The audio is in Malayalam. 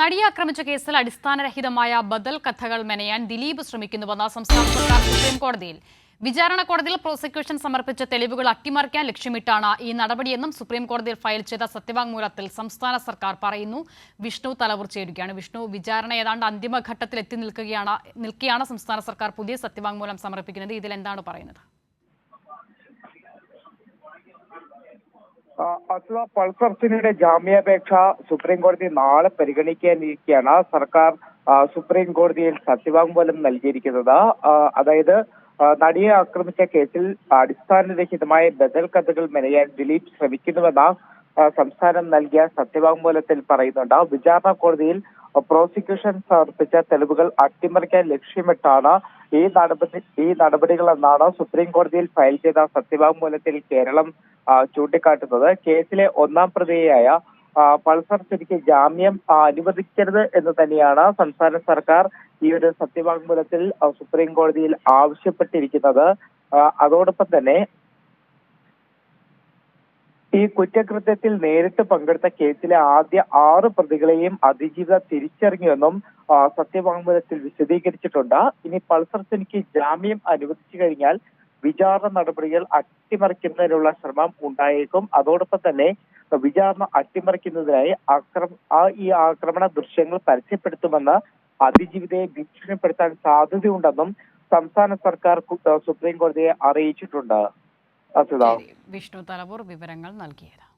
നടിയെ ആക്രമിച്ച കേസിൽ അടിസ്ഥാനരഹിതമായ ബദൽ കഥകൾ മെനയാൻ ദിലീപ് ശ്രമിക്കുന്നുവെന്ന സംസ്ഥാന സർക്കാർ സുപ്രീം കോടതിയിൽ. വിചാരണ കോടതിയിൽ പ്രോസിക്യൂഷൻ സമർപ്പിച്ച തെളിവുകൾ അട്ടിമറിക്കാൻ ലക്ഷ്യമിട്ടാണ് ഈ നടപടിയെന്നും സുപ്രീം കോടതിയിൽ ഫയൽ ചെയ്ത സത്യവാങ്മൂലത്തിൽ സംസ്ഥാന സർക്കാർ പറയുന്നു. വിഷ്ണു തലവൂർ ചേരുകയാണ്. വിഷ്ണു വിചാരണ ഏതാണ്ട് അന്തിമഘട്ടത്തിൽ എത്തി നിൽക്കുകയാണ് നിൽക്കെയാണ് സംസ്ഥാന സർക്കാർ പുതിയ സത്യവാങ്മൂലം സമർപ്പിക്കുന്നത്. ഇതിൽ എന്താണ് പറയുന്നത്? അസ്ല പൾസർസിനിയുടെ ജാമ്യാപേക്ഷ സുപ്രീം കോടതി നാളെ പരിഗണിക്കാനിരിക്കെയാണ് സർക്കാർ സുപ്രീം കോടതിയിൽ സത്യവാങ്മൂലം നൽകിയിരിക്കുന്നത്. അതായത് നടിയെ ആക്രമിച്ച കേസിൽ അടിസ്ഥാനരഹിതമായ ബദൽ കഥകൾ മെനയാൻ ദിലീപ് ശ്രമിക്കുന്നുവെന്ന സംസ്ഥാനം നൽകിയ സത്യവാങ്മൂലത്തിൽ പറയുന്നുണ്ട്. വിചാരണ കോടതിയിൽ പ്രോസിക്യൂഷൻ സമർപ്പിച്ച തെളിവുകൾ അട്ടിമറിക്കാൻ ലക്ഷ്യമിട്ടാണ് ഈ നടപടി ഈ നടപടികളെന്നാണ് സുപ്രീം കോടതിയിൽ ഫയൽ ചെയ്ത സത്യവാങ്മൂലത്തിൽ കേരളം ചൂണ്ടിക്കാട്ടുന്നത്? കേസിലെ ഒന്നാം പ്രതിയായ പൾസർ സിരിക്ക് ജാമ്യം അനുവദിക്കരുത് എന്ന് തന്നെയാണ് സംസ്ഥാന സർക്കാർ ഈ ഒരു സത്യവാങ്മൂലത്തിൽ സുപ്രീം കോടതിയിൽ ആവശ്യപ്പെട്ടിരിക്കുന്നത്. അതോടൊപ്പം തന്നെ ഈ കുറ്റകൃത്യത്തിൽ നേരിട്ട് പങ്കെടുത്ത കേസിലെ ആദ്യ ആറ് പ്രതികളെയും അതിജീവിത തിരിച്ചറിഞ്ഞുവെന്നും സത്യവാങ്മൂലത്തിൽ വിശദീകരിച്ചിട്ടുണ്ട്. ഇനി പൾസർ സെനിക്ക് ജാമ്യം അനുവദിച്ചു കഴിഞ്ഞാൽ വിചാരണ നടപടികൾ അട്ടിമറിക്കുന്നതിനുള്ള ശ്രമം ഉണ്ടായേക്കും. അതോടൊപ്പം തന്നെ വിചാരണ അട്ടിമറിക്കുന്നതിനായി ആക്രമ ഈ ആക്രമണ ദൃശ്യങ്ങൾ പരസ്യപ്പെടുത്തുമെന്ന് അതിജീവിതയെ ഭീഷണിപ്പെടുത്താൻ സാധ്യതയുണ്ടെന്നും സംസ്ഥാന സർക്കാർ സുപ്രീം കോടതിയെ അറിയിച്ചിട്ടുണ്ട്. വിഷ്ണു തലവൂർ വിവരങ്ങൾ നൽകിയത്.